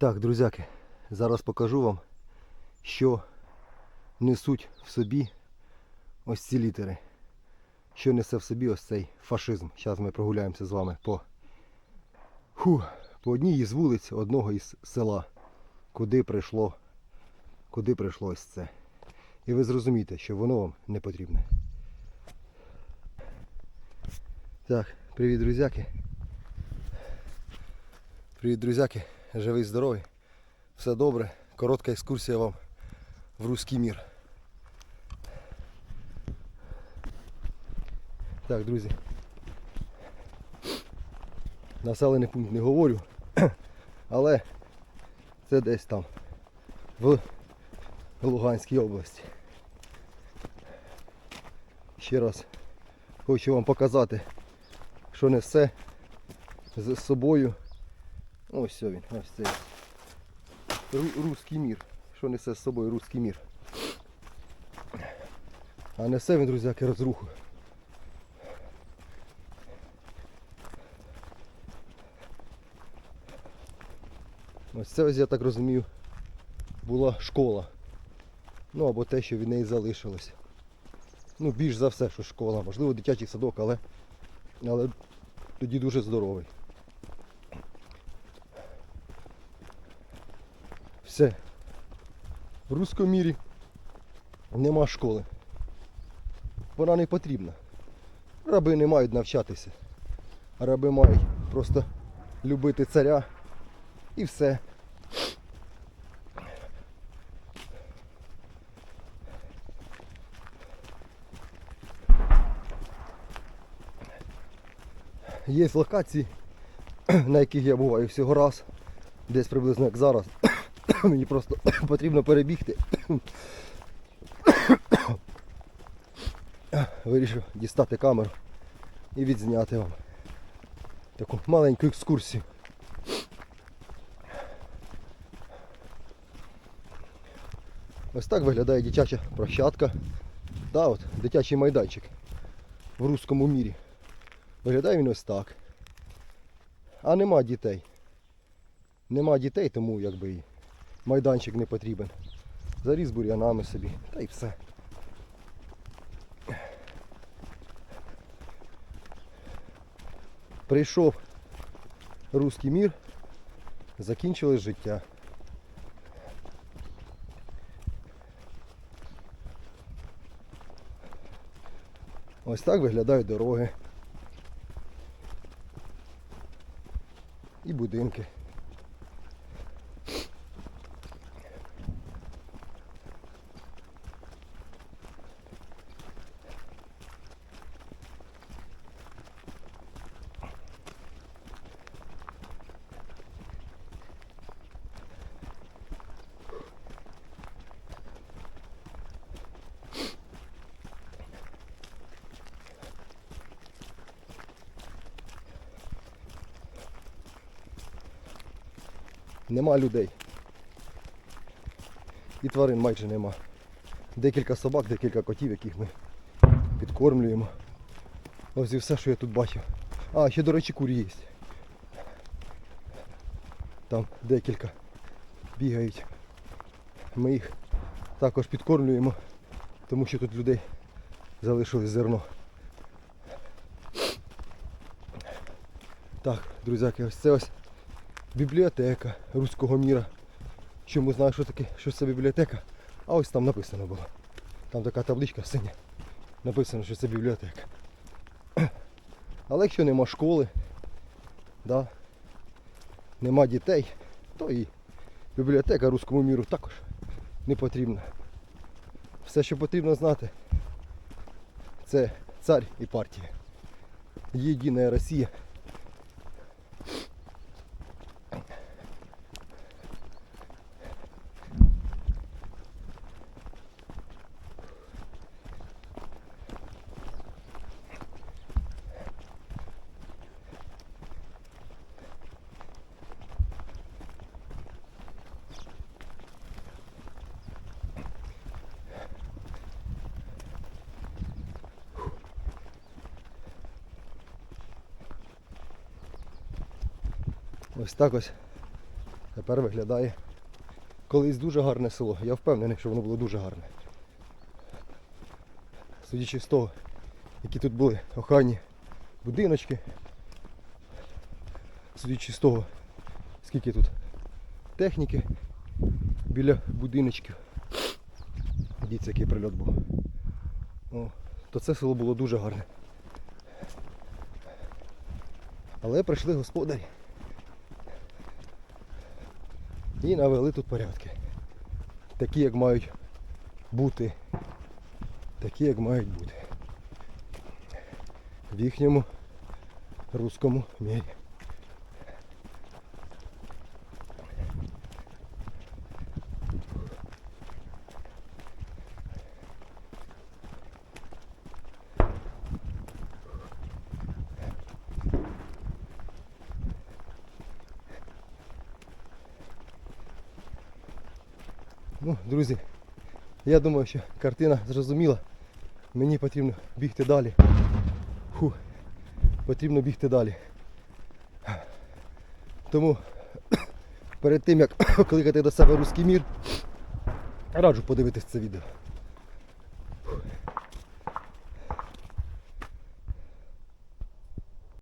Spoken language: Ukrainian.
Так, друзяки, зараз покажу вам, що несуть в собі ось ці літери. Що несе в собі ось цей фашизм. Зараз ми прогуляємося з вами по, Фу, по одній із вулиць одного із села, куди прийшло, куди прийшло ось це. І ви зрозумієте, що воно вам не потрібне. Так, привіт, друзяки. Привіт, друзяки. Живий, здоровий. Все добре. Коротка екскурсія вам в руський мір. Так, друзі. Населений пункт не говорю, але це десь там в Луганській області. Ще раз хочу вам показати, що несе з собою. Ось все він, ось цей ру- руський мір. Що несе з собою руський мір. А несе він, друзяки, розруху. Ось це ось, я так розумію, була школа. Ну або те, що від неї залишилось. Ну, більш за все, що школа. Можливо, дитячий садок, але, але тоді дуже здоровий. Все. В руському мірі нема школи. Вона не потрібна. Раби не мають навчатися. Раби мають просто любити царя і все. Є локації, на яких я буваю всього раз, десь приблизно як зараз. Мені просто потрібно перебігти. Вирішив дістати камеру і відзняти вам таку маленьку екскурсію. Ось так виглядає дитяча площадка. Да, от, дитячий майданчик в руському мірі. Виглядає він ось так. А нема дітей. Нема дітей, тому якби і майданчик не потрібен. Заріз бур'янами собі, та й все. Прийшов руський мір, закінчилось життя. Ось так виглядають дороги. І будинки. Нема людей. І тварин майже нема. Декілька собак, декілька котів, яких ми підкормлюємо. Ось і все, що я тут бачив. А, ще, до речі, курі є. Там декілька бігають. Ми їх також підкормлюємо, тому що тут людей залишилось зерно. Так, друзяки, ось це ось бібліотека руського міра. Чому знаю, що таке, що це бібліотека? А ось там написано було. Там така табличка синя. Написано, що це бібліотека. Але якщо нема школи, да, нема дітей, то і бібліотека руському міру також не потрібна. Все, що потрібно знати, це цар і партія. Єдина Росія. Ось так ось Тепер виглядає колись дуже гарне село. Я впевнений, що воно було дуже гарне. Судячи з того, які тут були охайні будиночки. Судячи з того, скільки тут техніки біля будиночків. Дивіться, який прильот був. О, то це село було дуже гарне. Але прийшли господарі. І навели тут порядки. Такі, як мають бути. Такі, як мають бути. В їхньому руському мірі. Ну, друзі, я думаю, що картина зрозуміла. Мені потрібно бігти далі. Фу, потрібно бігти далі. Тому перед тим як кликати до себе руський мір, раджу подивитись це відео.